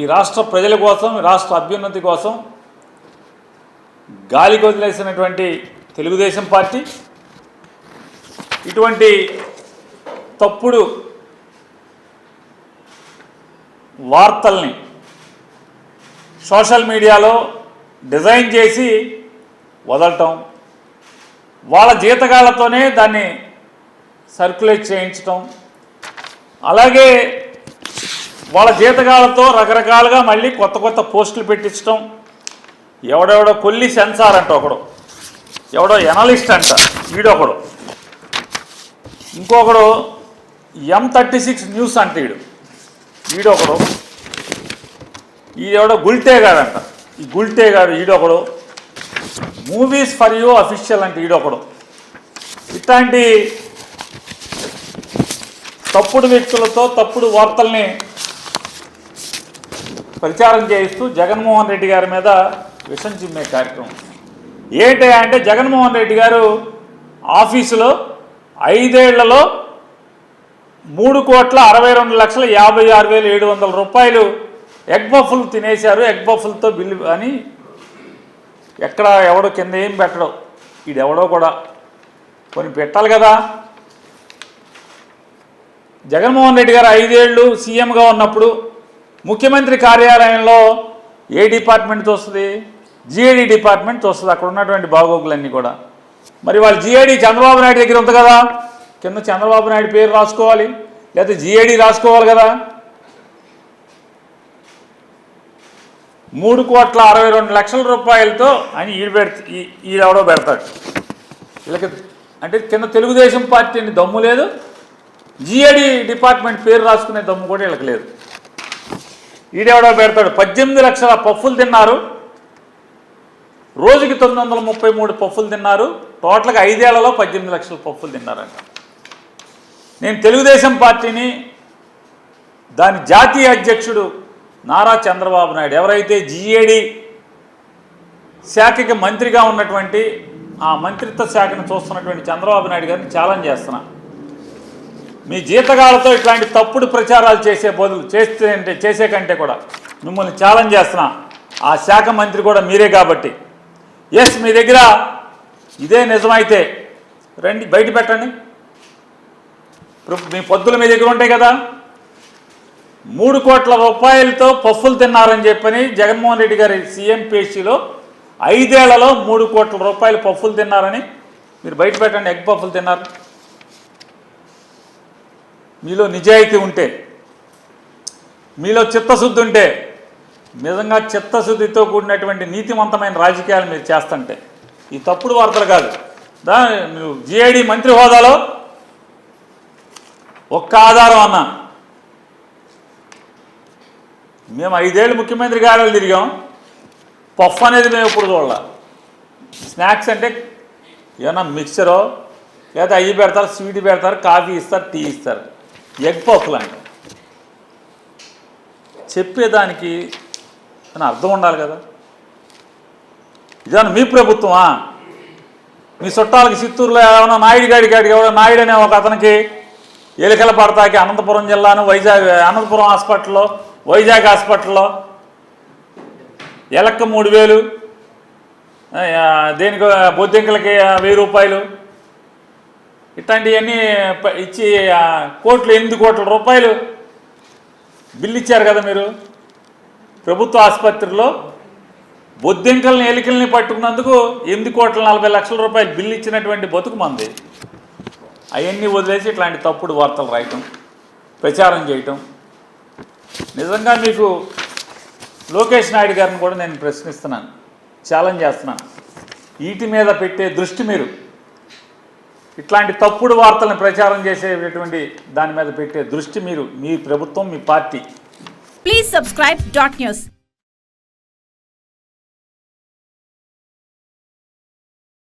ఈ రాష్ట్ర ప్రజల కోసం రాష్ట్ర అభ్యున్నతి కోసం గాలికి వదిలేసినటువంటి తెలుగుదేశం పార్టీ ఇటువంటి తప్పుడు వార్తల్ని సోషల్ మీడియాలో డిజైన్ చేసి వదలటం వాళ్ళ జీతగాళ్ళతోనే దాన్ని సర్క్యులేట్ చేయించటం అలాగే వాళ్ళ జీతగాలతో రకరకాలుగా మళ్ళీ కొత్త కొత్త పోస్టులు పెట్టించడం ఎవడెవడో కొల్లి సెన్సార్ అంట ఒకడు. ఎవడో ఎనలిస్ట్ అంట వీడొకడు ఇంకొకడు ఎం థర్టీ సిక్స్ న్యూస్ అంట వీడు వీడొకడు ఈడెవడో గుల్టేగాడంట ఈ గుల్టేగాడు ఈడొకడు. మూవీస్ ఫర్ యూ అఫీషియల్ అంటే ఈడొకడు. ఇట్లాంటి తప్పుడు వ్యక్తులతో తప్పుడు వార్తల్ని ప్రచారం చేయిస్తూ జగన్మోహన్ రెడ్డి గారి మీద విషం చిమ్మే కార్యక్రమం. ఏంటి అంటే జగన్మోహన్ రెడ్డి గారు ఆఫీసులో ఐదేళ్ళలో మూడు కోట్ల అరవై రెండు లక్షల యాభై ఆరు వేల ఏడు వందల రూపాయలు ఎగ్ బఫుల్ తినేశారు. ఎగ్ బఫుల్తో బిల్లు అని ఎక్కడ ఎవడో కింద ఏం పెట్టడం ఈడెవడో కూడా కొన్ని పెట్టాలి కదా. జగన్మోహన్ రెడ్డి గారు ఐదేళ్ళు సీఎంగా ఉన్నప్పుడు ముఖ్యమంత్రి కార్యాలయంలో ఏ డిపార్ట్మెంట్ వస్తుంది జిఏడి డిపార్ట్మెంట్ వస్తుంది అక్కడ ఉన్నటువంటి బాగోగులన్నీ కూడా. మరి వాళ్ళు జిఏడి చంద్రబాబు నాయుడు దగ్గర ఉంది కదా? కింద చంద్రబాబు నాయుడు పేరు రాసుకోవాలి. లేకపోతే జిఏడి రాసుకోవాలి కదా? మూడు కోట్ల అరవై రెండు లక్షల రూపాయలతో అని ఈడు పెడత ఈడెవడో పెడతాడు. వీళ్ళకి అంటే కింద తెలుగుదేశం పార్టీని దమ్ము లేదు. జిఏడి డిపార్ట్మెంట్ పేరు రాసుకునే దమ్ము కూడా వీళ్ళకి లేదు. ఈడెవడో పెడతాడు పద్దెనిమిది లక్షల పఫ్ఫులు తిన్నారు. రోజుకి తొమ్మిది వందల ముప్పై మూడు పఫ్ఫులు తిన్నారు. టోటల్గా ఐదేళ్ళలో పద్దెనిమిది లక్షల పఫ్ఫులు తిన్నారంట. నేను తెలుగుదేశం పార్టీని దాని జాతీయ అధ్యక్షుడు నారా చంద్రబాబు నాయుడు ఎవరైతే జిఏడి శాఖకి మంత్రిగా ఉన్నటువంటి ఆ మంత్రిత్వ శాఖను చూస్తున్నటువంటి చంద్రబాబు నాయుడు గారిని ఛాలెంజ్ చేస్తున్నా. మీ జీతగాలతో ఇట్లాంటి తప్పుడు ప్రచారాలు చేసే బదులు చేస్తే చేసే కంటే కూడా మిమ్మల్ని ఛాలెంజ్ చేస్తున్నా. ఆ శాఖ మంత్రి కూడా మీరే కాబట్టి. ఎస్ మీ దగ్గర ఇదే నిజమైతే రండి బయట పెట్టండి. మీ పొద్దులు మీ దగ్గర ఉంటాయి కదా. మూడు కోట్ల రూపాయలతో పప్పులు తిన్నారని చెప్పని జగన్మోహన్ రెడ్డి గారి సీఎం పేషీలో ఐదేళ్ళలో మూడు కోట్ల రూపాయలు పప్పులు తిన్నారని మీరు బయట పెట్టండి ఎగ్ పప్పులు తిన్నారు. మీలో నిజాయితీ ఉంటే మీలో చిత్తశుద్ధి ఉంటే నిజంగా చిత్తశుద్ధితో కూడినటువంటి నీతివంతమైన రాజకీయాలు మీరు చేస్తుంటే ఈ తప్పుడు వార్తలు కాదు. దా నువ్వు జిఐడి మంత్రి హోదాలో ఒక్క ఆధారం అన్నా. మేము ఐదేళ్ళు ముఖ్యమంత్రి గారు తిరిగాం. పఫ్ అనేది మేము ఎప్పుడు చూడాల. స్నాక్స్ అంటే ఏమన్నా మిక్చరో లేదా అయ్యి పెడతారు స్వీట్ పెడతారు కాఫీ ఇస్తారు టీ ఇస్తారు. ఎగ్ పఫ్లు అంటే చెప్పేదానికి అని అర్థం ఉండాలి కదా? ఇదాన్ని మీ ప్రభుత్వమా? మీ చుట్టాలకి చిత్తూరులో ఏమైనా నాయుడు గాడి గాడికి ఎవడో నాయుడు అనే ఒక అతనికి ఎలికల పడతాకి అనంతపురం జిల్లాను వైజాగ్ అనంతపురం హాస్పిటల్లో వైజాగ్ హాస్పిటల్లో ఎలక్క మూడు వేలు దేనికి బొద్దింకలకి వెయ్యి రూపాయలు ఇట్లాంటివన్నీ ఇచ్చి కోట్లు ఎనిమిది కోట్ల రూపాయలు బిల్లు ఇచ్చారు కదా మీరు? ప్రభుత్వ ఆసుపత్రిలో బొద్దింకల్ని ఎలికల్ని పట్టుకున్నందుకు ఎనిమిది కోట్ల నలభై లక్షల రూపాయలు బిల్లు ఇచ్చినటువంటి బతుకు మంది. అవన్నీ వదిలేసి ఇట్లాంటి తప్పుడు వార్తలు రాయటం ప్రచారం చేయటం. నిజంగా మీకు లోకేష్ నాయుడు గారిని కూడా నేను ప్రశ్నిస్తున్నాను ఛాలెంజ్ చేస్తున్నాను. వీటి మీద పెట్టే దృష్టి మీరు ఇట్లాంటి తప్పుడు వార్తలను ప్రచారం చేసేటటువంటి దాని మీద పెట్టే దృష్టి మీరు మీ ప్రభుత్వం మీ party. Please subscribe dot news